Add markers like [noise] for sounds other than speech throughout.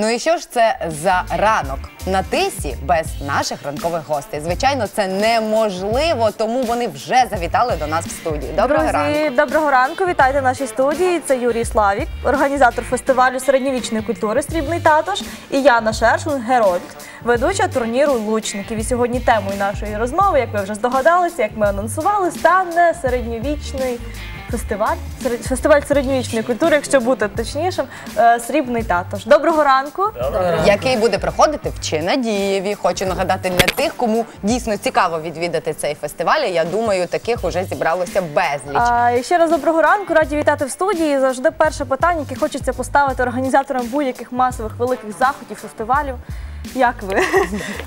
Ну і що ж це за ранок на тисі без наших ранкових гостей? Звичайно, це неможливо, тому вони вже завітали до нас в студії. Доброго Друзі, ранку. доброго ранку. Вітайте в нашій студії. Це Юрій Славік, організатор фестивалю середньовічної культури Срібний татош і Яна Шершун, Герольд, ведуча турніру лучників. І сьогодні темою нашої розмови, як ви вже здогадалися, як ми анонсували, стане середньовічний. Фестиваль серед- фестиваль середньовічної культури, якщо бути точнішим, е, срібний татош. Доброго ранку. Який буде проходити в Чинадієві. Хочу нагадати для тих, кому дійсно цікаво відвідати цей фестиваль. Я думаю, таких уже зібралося безліч. А, і ще раз доброго ранку. Раді вітати в студії. Завжди перше питання, яке хочеться поставити організаторам будь-яких масових великих заходів, фестивалів. Як ви?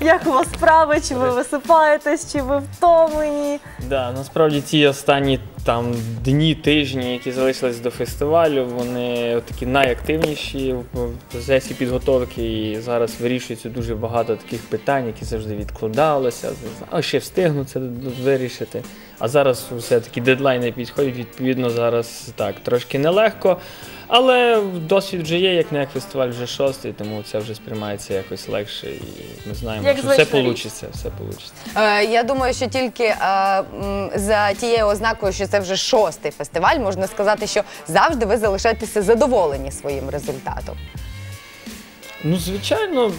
[laughs] Як у вас справи? Чи ви висипаєтесь, чи ви втомлені? Да, насправді ці останні там дні, тижні, які залишились до фестивалю, вони такі найактивніші в процесі підготовки. І зараз вирішується дуже багато таких питань, які завжди відкладалися. А ще встигну це вирішити. А зараз все-таки дедлайни підходять. Відповідно, зараз так трошки нелегко. Але досвід вже є, як не як фестиваль вже шостий, тому це вже сприймається якось легше. І ми знаємо, Як що все вийде. Все вийде. Е, Я думаю, що тільки е, м, за тією ознакою, що це вже шостий фестиваль, можна сказати, що завжди ви залишаєтеся задоволені своїм результатом. Ну, звичайно,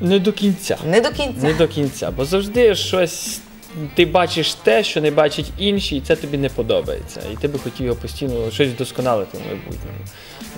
не до кінця. Не до кінця. Не до кінця, бо завжди щось. Ти бачиш те, що не бачать інші, і це тобі не подобається. І ти би хотів його постійно щось вдосконалити в майбутньому.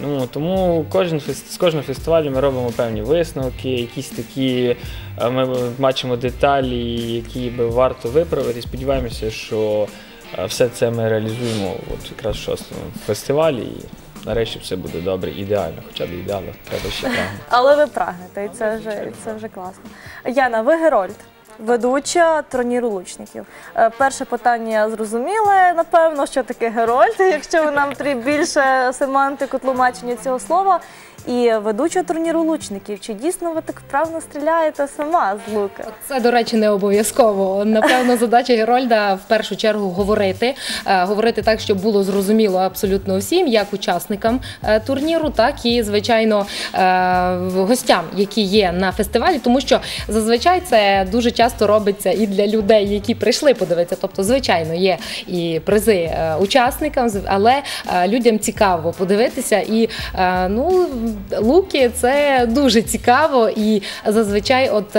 Ну, тому кожен з кожного фестивалю ми робимо певні висновки, якісь такі е, ми бачимо деталі, які би варто виправити. Сподіваємося, що все це ми реалізуємо от якраз в шостому фестивалі. І нарешті все буде добре, ідеально. Хоча до ідеалу треба ще прагнути. [laughs] Але ви прагнете, і це вже, це вже класно. Яна, ви Герольд. Ведуча турніру лучників. Е, Перше питання зрозуміле, напевно, що таке Герольд, [laughs] якщо ви нам трі більше семантику тлумачення цього слова. І ведуча турніру лучників. Чи дійсно ви так вправно стріляєте сама з лука? Це, до речі, не обов'язково. Напевно, задача Герольда в першу чергу говорити, Е, говорити так, щоб було зрозуміло абсолютно всім, як учасникам е, турніру, так і звичайно е, гостям, які є на фестивалі, тому що зазвичай це дуже часто робиться і для людей, які прийшли подивитися. Тобто, звичайно, є і призи учасникам, але людям цікаво подивитися. І ну, луки це дуже цікаво, і зазвичай, от.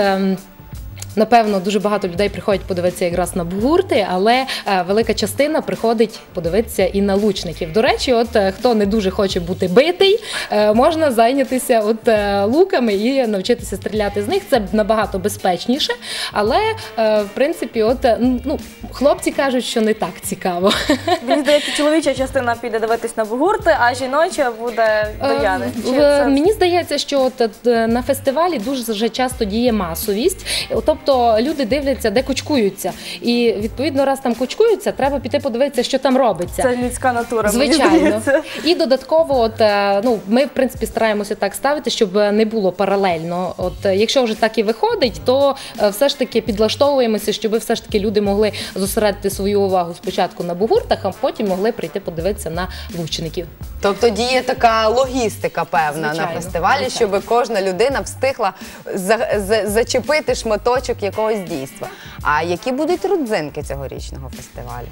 Напевно, дуже багато людей приходять подивитися якраз на бугурти, але е, велика частина приходить подивитися і на лучників. До речі, от е, хто не дуже хоче бути битий, е, можна зайнятися от луками і навчитися стріляти з них. Це набагато безпечніше. Але в принципі, от ну хлопці кажуть, що не так цікаво. [laughs] Мені здається, чоловіча частина піде дивитись на бугурти, а жіноча буде до Яни. Це- Мені здається, що от, на фестивалі дуже часто діє масовість. Тобто люди дивляться, де кочкуються. І відповідно, раз там кочкуються, треба піти подивитися, що там робиться. Це людська натура. Звичайно, і додатково, от е, ну ми в принципі стараємося так ставити, щоб не було паралельно. От е, якщо вже так і виходить, то е, все ж таки підлаштовуємося, щоб все ж таки люди могли зосередити свою увагу спочатку на бугуртах, а потім могли прийти подивитися на лучників. Тобто діє така логістика певна на фестивалі, звичайно. щоб кожна людина встигла за, за- зачепити шматочок якогось дійства. А які будуть родзинки цьогорічного фестивалю?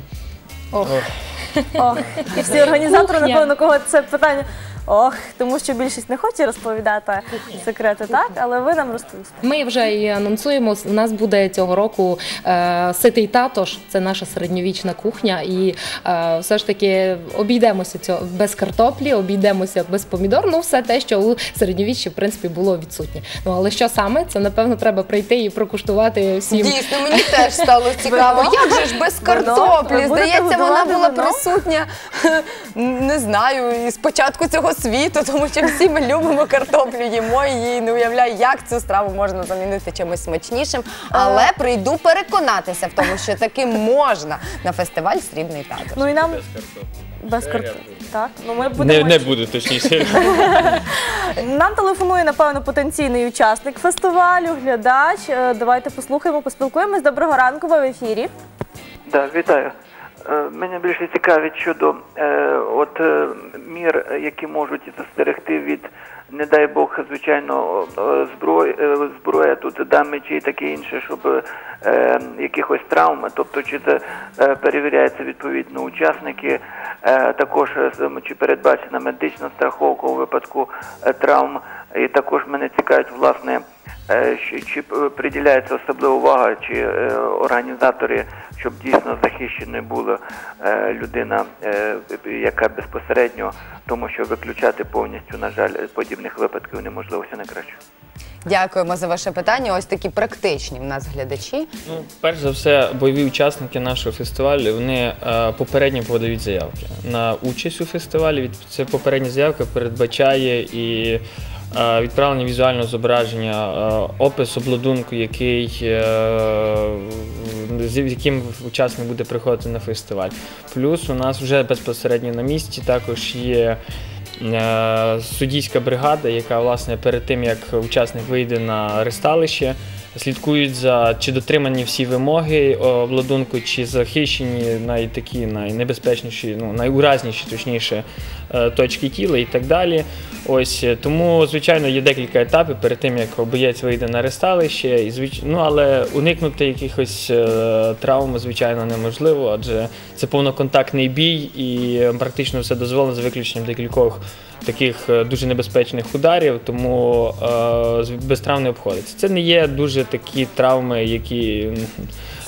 Ох. Ох. І всі організатори, напевно, кого це питання. Ох, тому що більшість не хоче розповідати секрети, так? Але ви нам розповісте. Ми вже і анонсуємо. У нас буде цього року е, ситий татош. Це наша середньовічна кухня, і е, все ж таки обійдемося цього без картоплі, обійдемося без помідор. Ну, все те, що у середньовіччі в принципі було відсутнє. Ну але що саме? Це напевно треба прийти і прокуштувати всім. Дійсно, мені теж стало [laughs] цікаво. Як же ж без картоплі? Здається, вона була присутня, [laughs] не знаю, із початку цього світу, тому що всі ми любимо картоплю, їмо її. Не уявляю, як цю страву можна замінити чимось смачнішим. Але прийду переконатися в тому, що таки можна на фестиваль Срібний татуш. Ну і нам Без картоплі. Так, ну ми Не, будемо. не буде точніше. [laughs] Нам телефонує, напевно, потенційний учасник фестивалю, глядач. Е, Давайте послухаємо, поспілкуємось. Доброго ранку, ви в ефірі. Да, вітаю. Е, Мене більше цікавить щодо е, от е, мір, які можуть застерегти від, не дай Бог, звичайно, зброї, зброя тут дамичі і таке інше, щоб е, якихось травм, тобто чи це перевіряється відповідно учасники, е, також чи передбачена медична страховка у випадку травм, і також мене цікавить власне. Е, Чи, е, приділяється особлива увага, чи е, організатори, щоб дійсно захищеною була людина, яка безпосередньо, тому що виключати повністю, на жаль, подібних випадків неможливо все найкраще. Дякуємо за ваше питання. Ось такі практичні в нас глядачі. Ну, перш за все, бойові учасники нашого фестивалю вони е, попередньо подають заявки на участь у фестивалі. Від це попередня заявка передбачає і е, відправлення візуального зображення, е, опис обладунку, який е, з яким учасник буде приходити на фестиваль. Плюс у нас вже безпосередньо на місці також є. Е, Суддійська бригада, яка власне перед тим як учасник вийде на ресталище, слідкують за чи дотримані всі вимоги обладунку, чи захищені найтакі найнебезпечніші, ну найуразніші, точніше, точки тіла і так далі. Ось е, тому, звичайно, є декілька етапів перед тим, як боєць вийде на ресталище, і звич... ну, але уникнути якихось е, травм, звичайно, неможливо, адже це повноконтактний бій і е, практично все дозволено за виключенням декількох таких е, дуже небезпечних ударів, тому е, без травм не обходиться. Це не є дуже такі травми, які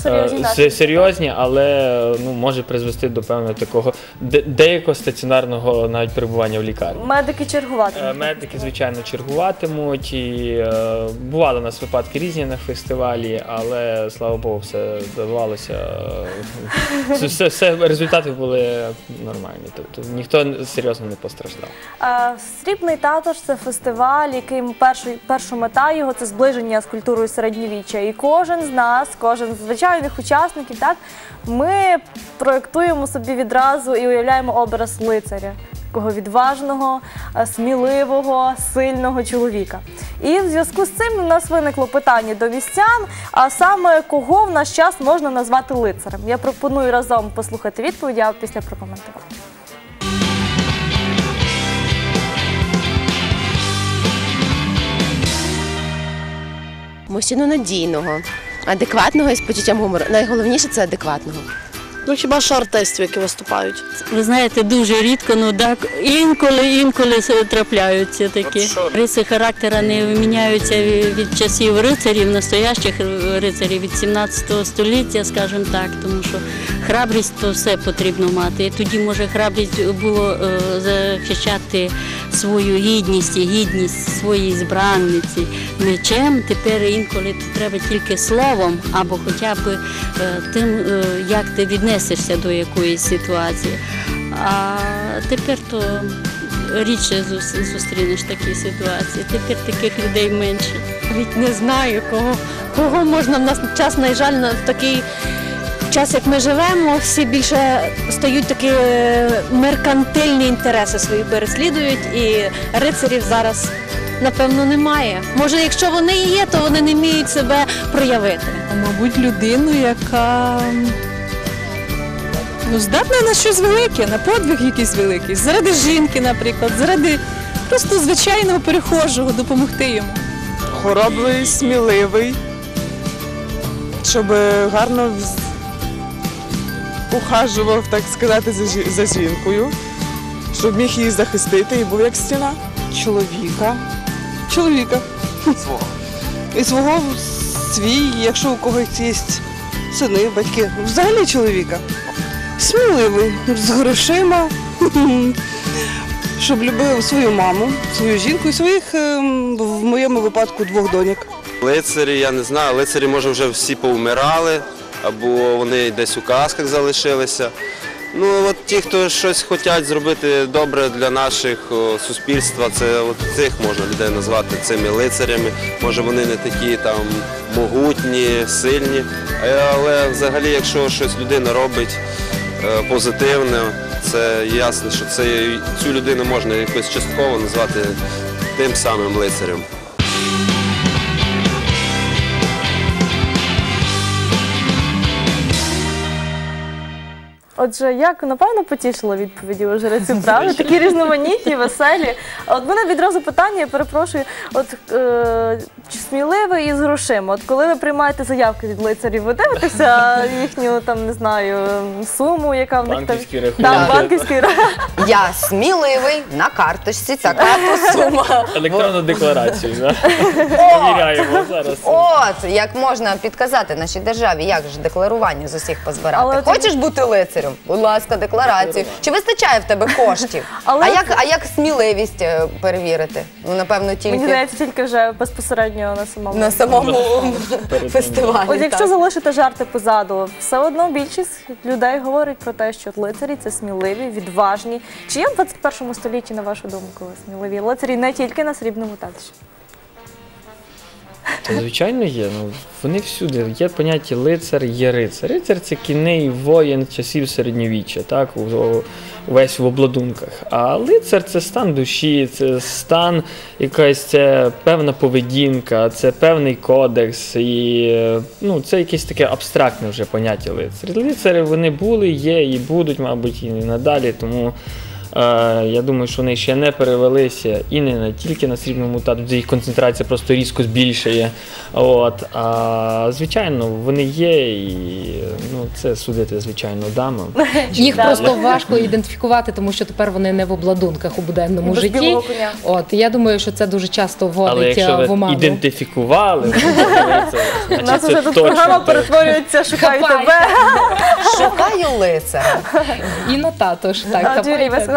Серйозні е, наслідки, серйозні, але ну, може призвести до певного такого де- деякого стаціонарного навіть перебування в лікарні. Медики Е, чергуватимуть. Медики, звичайно, чергуватимуть. І е, бували у нас випадки різні на фестивалі, але слава Богу, все вдавалося. Е, Все, все, все результати були нормальні. Тобто ніхто серйозно не постраждав. Е, Срібний татуш це фестиваль, який першу, перша мета його це зближення з культурою середньовіччя. І кожен з нас, кожен з звичайних учасників, так ми проєктуємо собі відразу і уявляємо образ лицаря. Такого відважного, е, сміливого, сильного чоловіка. І в зв'язку з цим у нас виникло питання до містян, а саме кого в наш час можна назвати лицарем. Я пропоную разом послухати відповіді, а після прокоментувати. Мужчину надійного, адекватного і з почуттям гумору. Найголовніше це адекватного. Ну хіба що артистів, які виступають. Ви знаєте, дуже рідко, ну так інколи, інколи трапляються такі. Риси характера не міняються від часів рицарів, настоящих рицарів від 17 століття, скажімо так, тому що храбрість то все потрібно мати. І тоді може храбрість було е, захищати свою гідність і гідність своєї збранниці мечем. Тепер інколи треба тільки словом або хоча б е, тим, е, як ти віднесешся до якоїсь ситуації. А тепер то рідше зус- зустрінеш такі ситуації. Тепер таких людей менше. Навіть не знаю, кого, кого можна в нас час, на жаль, в такий час, як ми живемо, всі більше стають такі е, меркантильні інтереси свої переслідують, і рицарів зараз, напевно, немає. Може, якщо вони і є, то вони не вміють себе проявити. Мабуть, людину, яка ну, здатна на щось велике, на подвиг якийсь великий. Заради жінки, наприклад, заради просто звичайного перехожого допомогти йому. хоробрий, сміливий, щоб гарно ухажував, так сказати, за, за жінкою, щоб міг її захистити і був як стіна. Чоловіка. Чоловіка. Свого. І свого свій, якщо у когось є сини, батьки, взагалі чоловіка. Сміливий, з грошима. Щоб любив свою маму, свою жінку і своїх, ем, в моєму випадку, двох доньок. Лицарі, я не знаю, лицарі може вже всі повмирали, або вони десь у казках залишилися. Ну от ті, хто щось хочуть зробити добре для наших суспільства, це от цих можна людей назвати цими лицарями. Може вони не такі там могутні, сильні. Але взагалі, якщо щось людина робить е, позитивне, це ясно, що це цю людину можна якось частково назвати тим самим лицарем. Отже, як напевно потішило відповіді у жреців, правда? Такі різноманітні, веселі. А От мене відразу питання, я перепрошую, от е, чи сміливий і з грошима? От коли ви приймаєте заявки від лицарів, ви дивитеся їхню там не знаю суму, яка в них там Банківські рахунки. Там, банківський рахунок. Я сміливий на карточці, така то сума. Електронну декларацію, да? Повіряємо зараз. От як можна підказати нашій державі, як ж декларування з усіх позбирати. Але ти- Хочеш бути лицарем? Будь ласка, декларацію. Чи вистачає в тебе коштів? [laughs] Але а як а як сміливість е, перевірити? Ну напевно, тільки Мені здається, тільки вже безпосередньо на самому на самому [laughs] фестивалі. От якщо так. залишити жарти позаду, все одно більшість людей говорить про те, що лицарі це сміливі, відважні. Чи є в 21 столітті, на вашу думку, сміливі лицарі не тільки на срібному татищі? Та, звичайно, є. Ну, вони всюди. Є поняття лицар, є рицар. Рицар це кінний воїн часів середньовіччя, так, увесь в обладунках. А лицар це стан душі, це стан, якась це певна поведінка, це певний кодекс. І ну, це якесь таке абстрактне вже поняття лицар. Лицари вони були, є і будуть, мабуть, і надалі. Тому. Е, Я думаю, що вони ще не перевелися і не на- тільки на срібному тату, де їх концентрація просто різко збільшує. От. А звичайно, вони є, і ну, це судити, звичайно, дамам. [laughs] Їх просто [laughs] важко ідентифікувати, тому що тепер вони не в обладунках у буденному Без житті. От я думаю, що це дуже часто Але вводить в оману. ідентифікували, [laughs] У нас вже тут програма перетворюється Шукаю тебе. шукаю лицаря. І на тато ж так.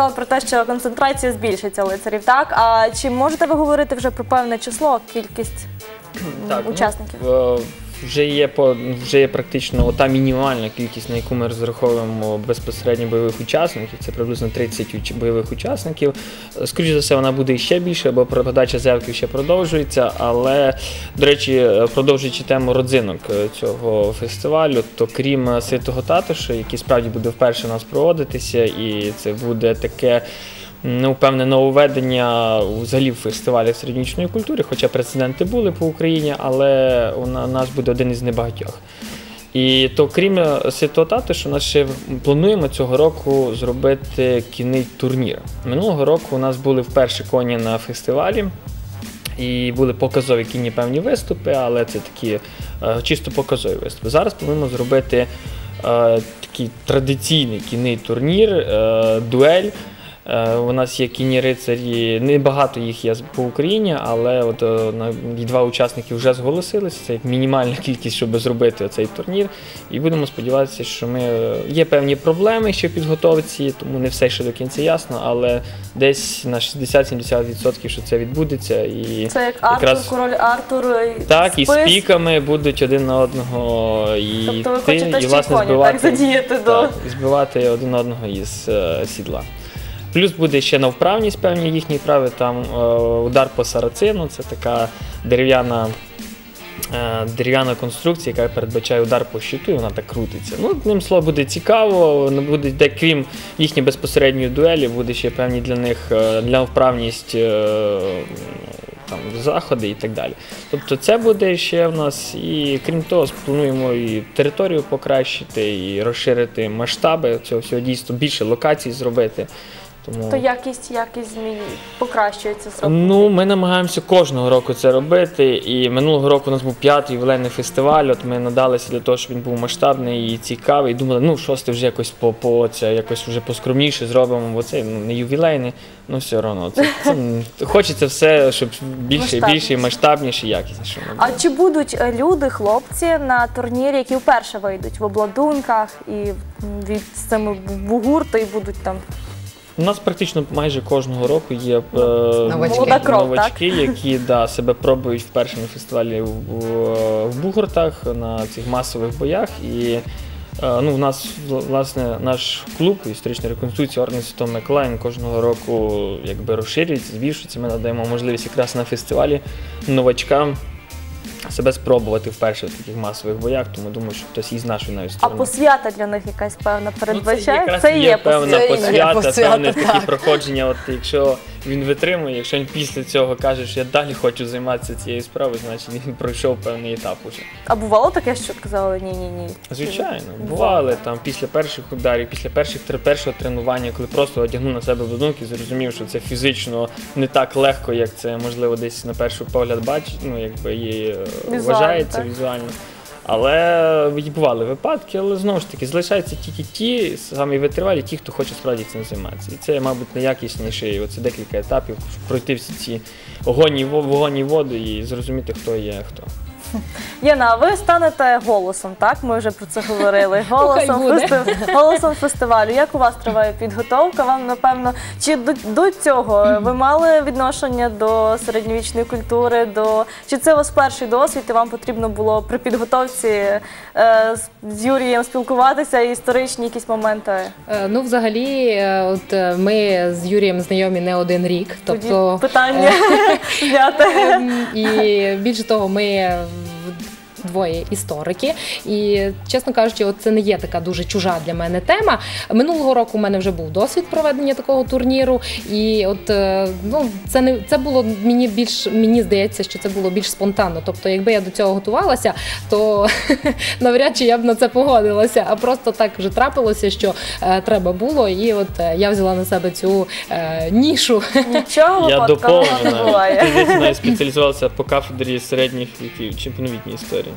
Сказали про те, що концентрація збільшиться лицарів, так? А чи можете ви говорити вже про певне число, кількість м, Так, ну, учасників? Е, Вже є по вже є практично та мінімальна кількість, на яку ми розраховуємо безпосередньо бойових учасників. Це приблизно 30 уч- бойових учасників. Скоріше за все, вона буде ще більше, бо подача заявки ще продовжується. Але, до речі, продовжуючи тему родзинок е, цього фестивалю, то крім е, святого татуша, який справді буде вперше у нас проводитися, і це буде таке ну, певне нововведення взагалі в фестивалях середньовічної культури, хоча прецеденти були по Україні, але у нас буде один із небагатьох. І то крім е, святого татушу, нас ще плануємо цього року зробити кінний турнір. Минулого року у нас були вперше коні на фестивалі. І були показові кінні певні виступи, але це такі е, чисто показові виступи. Зараз плануємо зробити е, такий традиційний кінний турнір, е, дуель. Е, у нас є кінні рицарі, небагато їх є по Україні, але от е, два учасники вже зголосилися. Це як мінімальна [laughs] кількість, щоб зробити цей турнір. І будемо сподіватися, що ми е, є певні проблеми ще в підготовці, тому не все ще до кінця ясно, але десь на 60-70% що це відбудеться. І Це як Артур, якраз- король Артур. і так, і з піками будуть один на одного і Тобто ви хочете і власне збивати, так, задіяти до- так, і збивати один одного із е, сідла. Плюс буде ще на вправність певні їхні вправи, там е, удар по сарацину, це така дерев'яна. е, Дерев'яна конструкція, яка передбачає удар по щиту, і вона так крутиться. Ну, одним словом, буде цікаво. Буде, де, крім їхньої безпосередньої дуелі, буде ще певні для них е, для вправність там, заходи і так далі. Тобто це буде ще в нас, і крім того, плануємо і територію покращити, і розширити масштаби цього всього дійсно більше локацій зробити. Тому... То якість, якість змін покращується з року. Ну, ми намагаємося кожного року це робити. І минулого року у нас був п'ятий ювілейний фестиваль. От ми надалися для того, щоб він був масштабний і цікавий. І думали, ну шостий вже якось по, по це якось вже поскромніше зробимо, бо це ну, не ювілейний, ну все одно. Це, це, [laughs] хочеться все, щоб більше і більше, і масштабніше, і якісніше. А чи будуть е, люди, хлопці на турнірі, які вперше вийдуть в обладунках і від з цими бугурти і будуть там У нас практично майже кожного року є е, Новачки. Молода кров, новачки, які да, себе пробують вперше на фестивалі в, в, в Бугуртах на цих масових боях. І е, ну, у нас власне наш клуб історичної реконструкції Орден Святого Миколая кожного року якби розширюється, збільшується. Ми надаємо можливість якраз на фестивалі новачкам себе спробувати вперше в таких масових боях, тому думаю, що хтось із нашої навіть А сторони. посвята для них якась певна передбачає? Ну, це є певна посвята. посвята, посвята, певне такі так. проходження. От якщо він витримує, якщо він після цього каже, що я далі хочу займатися цією справою, значить він [laughs] пройшов певний етап уже. А бувало таке, що казали ні, ні. Звичайно, бували там після перших ударів, після перших першого тренування, коли просто одягнув на себе обладунки, зрозумів, що це фізично не так легко, як це можливо десь на перший погляд бачить, ну якби і е, Візуально, вважається так. візуально. Але бували випадки, але знову ж таки залишаються тільки ті, самі витривалі, ті, хто хоче справді цим займатися. І це, мабуть, найякісніший. Оце декілька етапів, щоб пройти всі ці огоні, вогоні, воду і зрозуміти, хто є хто. Яна, ви станете голосом, так? Ми вже про це говорили. [laughs] Голосом, буде. фести- голосом фестивалю. Як у вас триває підготовка? Вам напевно, чи до, до цього ви мали відношення до середньовічної культури? До чи це у вас перший досвід? І вам потрібно було при підготовці е, з, з Юрієм спілкуватися і історичні якісь моменти? Е, Ну, взагалі, е, от е, ми з Юрієм знайомі не один рік. Тоді Тобто, питання [laughs] зняти. [laughs] Ем, І більше того, ми двоє історики. І, чесно кажучи, от це не є така дуже чужа для мене тема. Минулого року у мене вже був досвід проведення такого турніру. І от е, ну, це не це було мені більш мені здається, що це було більш спонтанно. Тобто, якби я до цього готувалася, то [laughs] навряд чи я б на це погодилася. А просто так вже трапилося, що е, треба було. І от е, я взяла на себе цю е, нішу. Нічого Я випадкового не доповню навіть. буває. Ти спеціалізувався по кафедрі середніх віків чи по новітній історії.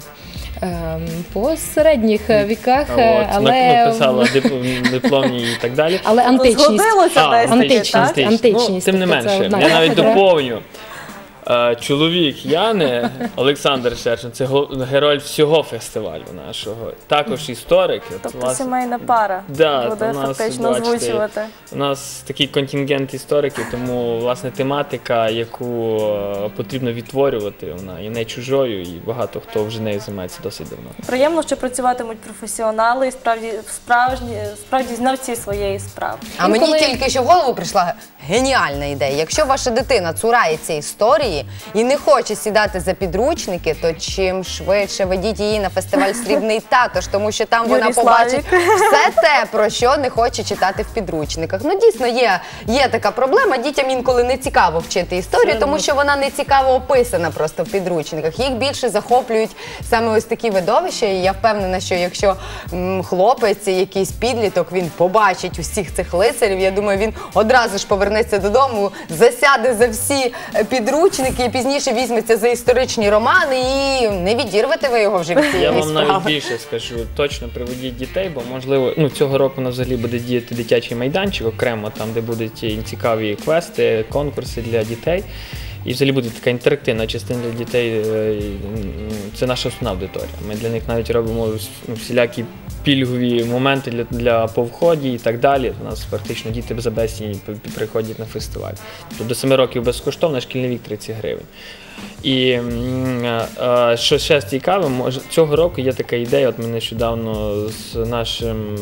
Ем, По середніх е, віках, е, от, але написала дип- дипломні і так далі. але античність. Згодилося А, десь, античність, так? античність. античність, Ну, тим не тобто це менше, одна я навіть кафедра. доповню. Е, Чоловік Яни Олександр Шершин, це го- герой всього фестивалю нашого. Також історик. От, Тобто власне, сімейна пара Да, буде то нас, фактично бачите, озвучувати. У нас такий контингент істориків, тому власне тематика, яку е, потрібно відтворювати, вона є не чужою, і багато хто вже нею займається досить давно. Приємно, що працюватимуть професіонали і справді справжні справді знавці своєї справи. А мені Інколи- тільки що в голову прийшла геніальна ідея. Якщо ваша дитина цурається історії і не хоче сідати за підручники, то чим швидше ведіть її на фестиваль Срібний татош, тому що там вона Юрій побачить все те, про що не хоче читати в підручниках. Ну дійсно є, є така проблема. Дітям інколи не цікаво вчити історію, тому що вона не цікаво описана просто в підручниках. Їх більше захоплюють саме ось такі видовища. І я впевнена, що якщо м, хлопець, якийсь підліток, він побачить усіх цих лицарів. Я думаю, він одразу ж повернеться додому, засяде за всі е, підручники і пізніше візьметься за історичні романи і не відірвете ви його вже від Я вам навіть більше скажу, точно приведіть дітей, бо можливо, ну цього року нас взагалі буде діяти дитячий майданчик окремо, там де будуть цікаві квести, конкурси для дітей. І взагалі буде така інтерактивна частина для дітей. е, Це наша основна аудиторія. Ми для них навіть робимо ну, всілякі пільгові моменти для, для по вході і так далі. У нас практично діти за безцінь приходять на фестиваль. Тобто до 7 років безкоштовно, шкільний вік 30 гривень. І е, що ще цікаве, цього року є така ідея. От ми нещодавно з нашим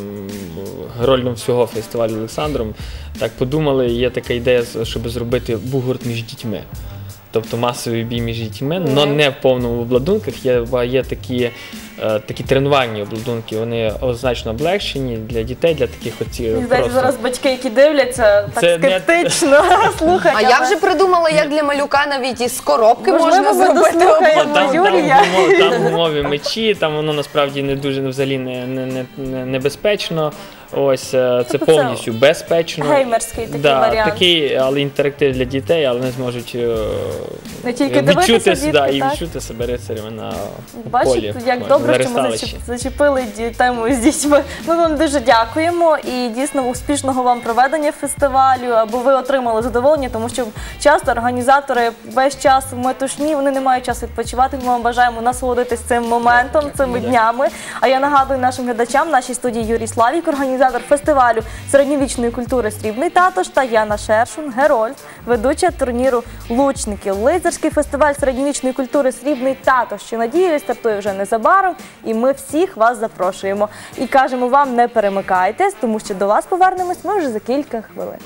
герольдом всього фестивалю Олександром так подумали. Є така ідея, щоб зробити бугурт між дітьми. Тобто масовий бій між дітьми, але не в повному обладунках. Є, є такі, такі тренувальні обладунки, вони значно облегшені для дітей, для таких оці Мені здається, просто. зараз батьки, які дивляться, так Це не- скептично [laughs] слухають. А я але- вже придумала, як для малюка навіть із коробки Можливо, можна зробити. дослухаємо. От там, там, Юрія. гумо- там гумові мечі, там воно насправді не дуже взагалі не, не, не, не небезпечно. Ось е, це Тобто це повністю безпечно. геймерський такий да, варіант. Такий, але інтерактив для дітей, але вони зможуть е, Не тільки відчути, дивитися, с- да, дітки, і так? відчути себе рицарями на полі. Бачите, як добре, що ми зачеп- зачепили ді- тему з дітьми. Ми вам дуже дякуємо і дійсно успішного вам проведення фестивалю, аби ви отримали задоволення, тому що часто організатори весь час в метушні, вони не мають часу відпочивати. Ми вам бажаємо насолодитись цим моментом, цими днями. А я нагадую нашим глядачам, в нашій студії Юрій Славік, організатор фестивалю середньовічної культури Срібний татош та Яна Шершун, Герольд, ведуча турніру Лучники. Лицарський фестиваль середньовічної культури Срібний татош, що надіюсь, стартує вже незабаром, і ми всіх вас запрошуємо. І кажемо вам, не перемикайтесь, тому що до вас повернемось ми вже за кілька хвилин.